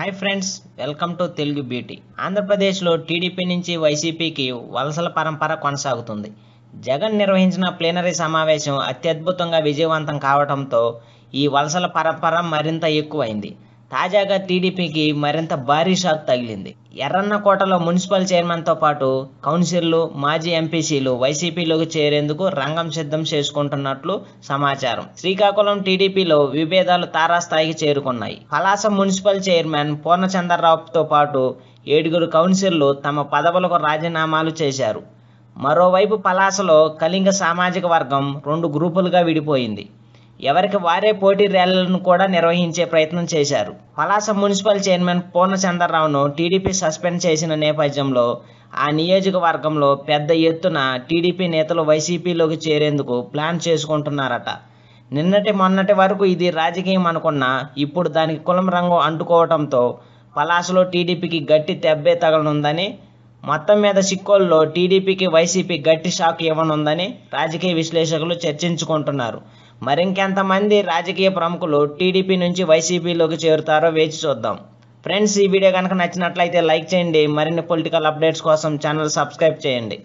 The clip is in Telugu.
Hi friends welcome to Telugu beauty. ఆంధ్రప్రదేశ్లో టీడీపీ నుంచి వైసీపీకి వలసల పరంపర కొనసాగుతుంది. జగన్ నిర్వహించిన ప్లీనరీ సమావేశం అత్యద్భుతంగా విజయవంతం కావడంతో ఈ వలసల పరంపర మరింత ఎక్కువైంది. తాజాగా టీడీపీకి మరింత భారీ షాక్ తగిలింది. ఎర్రన్నకోటలో మున్సిపల్ చైర్మన్తో పాటు కౌన్సిల్లు మాజీ ఎంపీసీలు వైసీపీలోకి చేరేందుకు రంగం సిద్ధం చేసుకుంటున్నట్లు సమాచారం. శ్రీకాకుళం టీడీపీలో విభేదాలు తారాస్థాయికి చేరుకున్నాయి. పలాస మున్సిపల్ చైర్మన్ పూర్ణచంద్రరావుతో పాటు ఏడుగురు కౌన్సిల్లు తమ పదవులకు రాజీనామాలు చేశారు. మరోవైపు పలాసలో కళింగ సామాజిక వర్గం రెండు గ్రూపులుగా విడిపోయింది. ఎవరికి వారే పోటీ ర్యాలీలను కూడా నిర్వహించే ప్రయత్నం చేశారు. పలాస మున్సిపల్ చైర్మన్ పూర్ణచంద్రరావును టీడీపీ సస్పెండ్ చేసిన నేపథ్యంలో ఆ నియోజకవర్గంలో పెద్ద ఎత్తున టీడీపీ నేతలు వైసీపీలోకి చేరేందుకు ప్లాన్ చేసుకుంటున్నారట. నిన్నటి మొన్నటి వరకు ఇది రాజకీయం అనుకున్నా ఇప్పుడు దానికి కులం రంగు అంటుకోవడంతో పలాసలో టీడీపీకి గట్టి దెబ్బే తగలనుందని మొత్తం మీద సిక్కోల్లో టీడీపీకి వైసీపీ గట్టి షాక్ ఇవ్వనుందని రాజకీయ విశ్లేషకులు చర్చించుకుంటున్నారు. మరింకెంతమంది రాజకీయ ప్రముఖులు టీడీపీ నుంచి వైసీపీలోకి చేరుతారో వేచి చూద్దాం. ఫ్రెండ్స్ ఈ వీడియో కనుక నచ్చినట్లయితే లైక్ చేయండి. మరిన్ని పొలిటికల్ అప్డేట్స్ కోసం ఛానల్ సబ్స్క్రైబ్ చేయండి.